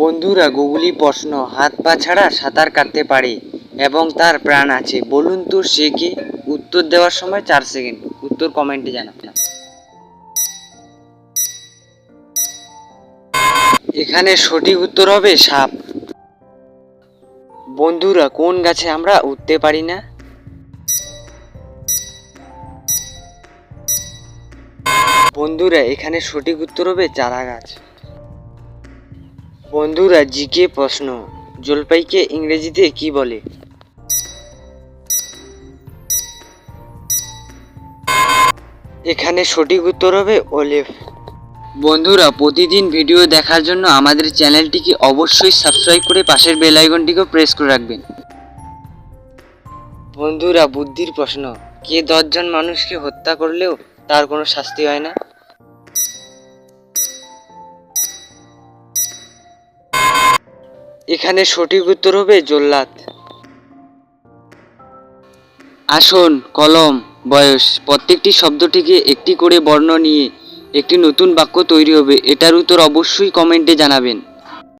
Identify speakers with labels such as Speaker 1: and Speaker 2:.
Speaker 1: বন্ধুরা গুগলি প্রশ্ন, হাত পা ছাড়া সাঁতার কাটতে পারে এবং তার প্রাণ আছে। বলুন তো, সে কি? উত্তর দেওয়ার সময় চার সেকেন্ড। উত্তর কমেন্টে জানাবেন। এখানে সঠিক উত্তর হবে সাপ। বন্ধুরা, কোন গাছে আমরা উঠতে পারি না? বন্ধুরা, এখানে সঠিক উত্তর হবে চারা গাছ বন্ধুরা জিকে প্রশ্ন, জলপাইকে ইংরেজিতে কি বলে? এখানে সঠিক উত্তর হবে অলিভ। বন্ধুরা, প্রতিদিন ভিডিও দেখার জন্য আমাদের চ্যানেলটিকে অবশ্যই সাবস্ক্রাইব করে পাশের বেল আইকনটিকেও প্রেস করে রাখবেন। বন্ধুরা, বুদ্ধির প্রশ্ন, কে দশজন মানুষকে হত্যা করলেও তার কোনো শাস্তি হয় না? এখানে সঠিক উত্তর হবে জল্লাদ। আসন, কলম, বয়স। প্রত্যেকটি শব্দটিকে একটি করে বর্ণ নিয়ে একটি নতুন বাক্য তৈরি হবে। এটার উত্তর অবশ্যই কমেন্টে জানাবেন।